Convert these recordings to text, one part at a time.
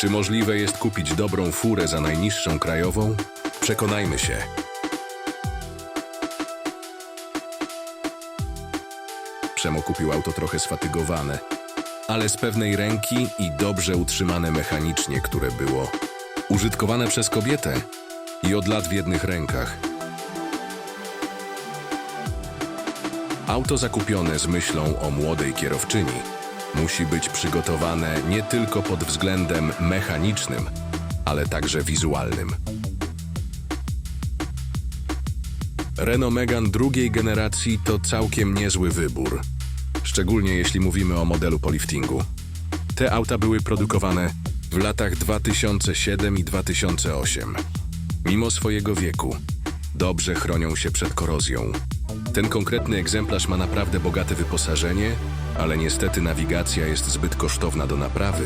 Czy możliwe jest kupić dobrą furę za najniższą krajową? Przekonajmy się. Przemo kupił auto trochę sfatygowane, ale z pewnej ręki i dobrze utrzymane mechanicznie, które było użytkowane przez kobietę i od lat w jednych rękach. Auto zakupione z myślą o młodej kierowczyni musi być przygotowane nie tylko pod względem mechanicznym, ale także wizualnym. Renault Megane drugiej generacji to całkiem niezły wybór, szczególnie jeśli mówimy o modelu po liftingu. Te auta były produkowane w latach 2007 i 2008. Mimo swojego wieku, dobrze chronią się przed korozją. Ten konkretny egzemplarz ma naprawdę bogate wyposażenie, ale niestety nawigacja jest zbyt kosztowna do naprawy,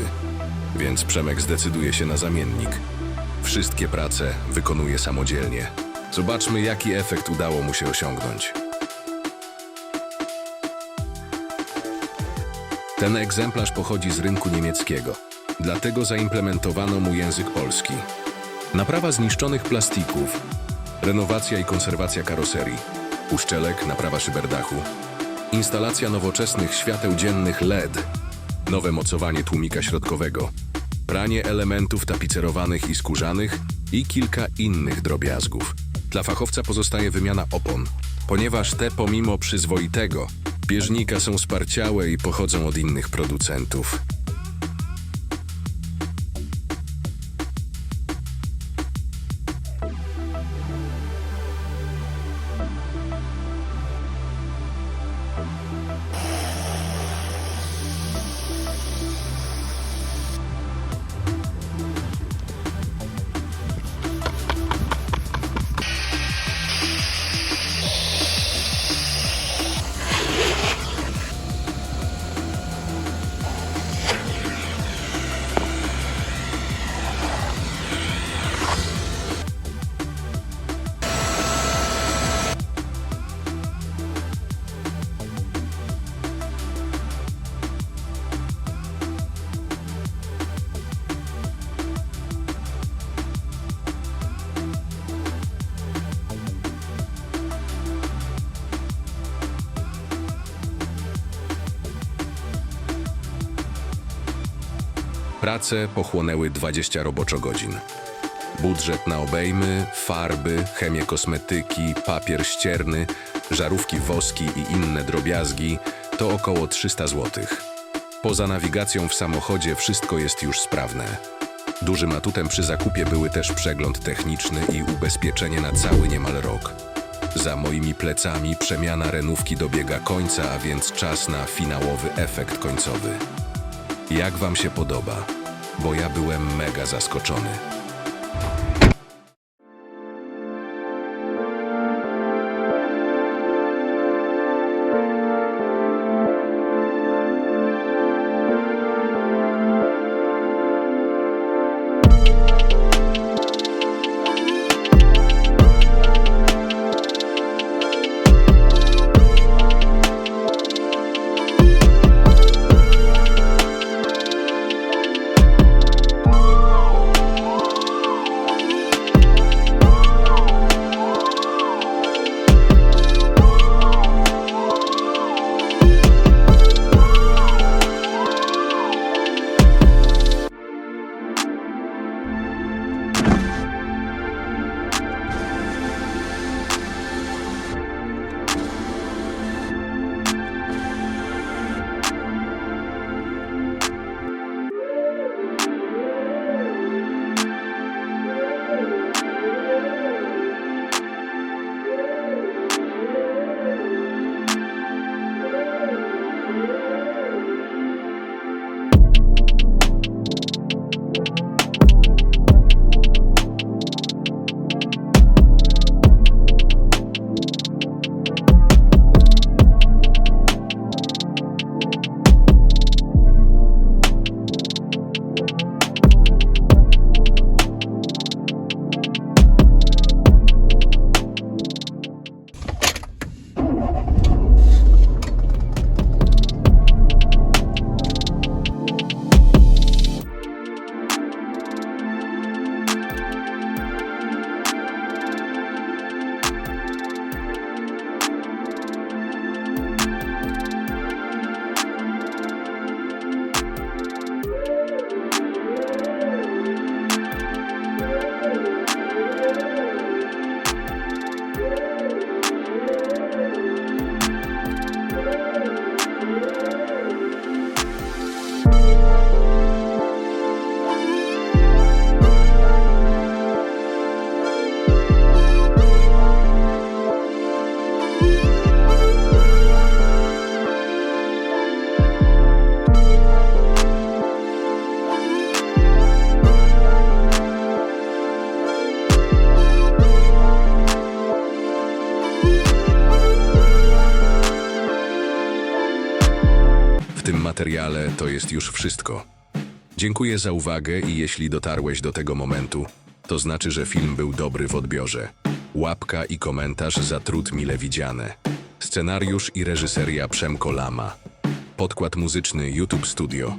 więc Przemek zdecyduje się na zamiennik. Wszystkie prace wykonuje samodzielnie. Zobaczmy, jaki efekt udało mu się osiągnąć. Ten egzemplarz pochodzi z rynku niemieckiego, dlatego zaimplementowano mu język polski. Naprawa zniszczonych plastików, renowacja i konserwacja karoserii, uszczelek, naprawa szyberdachu, instalacja nowoczesnych świateł dziennych LED, nowe mocowanie tłumika środkowego, pranie elementów tapicerowanych i skórzanych i kilka innych drobiazgów. Dla fachowca pozostaje wymiana opon, ponieważ te pomimo przyzwoitego bieżnika są sparciałe i pochodzą od innych producentów. Prace pochłonęły 20 roboczogodzin. Budżet na obejmy, farby, chemię kosmetyki, papier ścierny, żarówki woski i inne drobiazgi to około 300 zł. Poza nawigacją w samochodzie wszystko jest już sprawne. Dużym atutem przy zakupie były też przegląd techniczny i ubezpieczenie na cały niemal rok. Za moimi plecami przemiana renówki dobiega końca, a więc czas na finałowy efekt końcowy. Jak wam się podoba? Bo ja byłem mega zaskoczony. Materiale to jest już wszystko. Dziękuję za uwagę i jeśli dotarłeś do tego momentu, to znaczy, że film był dobry w odbiorze. Łapka i komentarz za trud mile widziane. Scenariusz i reżyseria Przemko Lama. Podkład muzyczny YouTube Studio.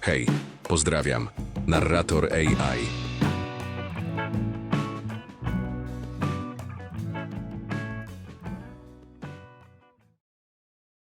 Hej, pozdrawiam. Narrator AI.